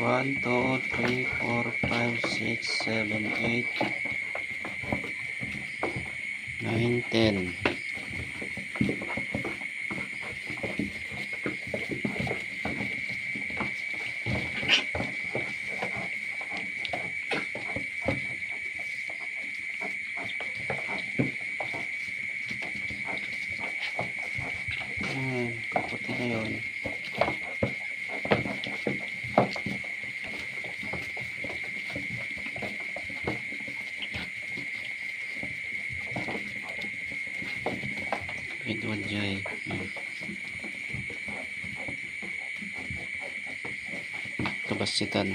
1, 2, 3, 4, 5, 6, 7, 8, 9, 10. Hmm, kaputi na yun. Edward Joy. Hmm. Kabasitan.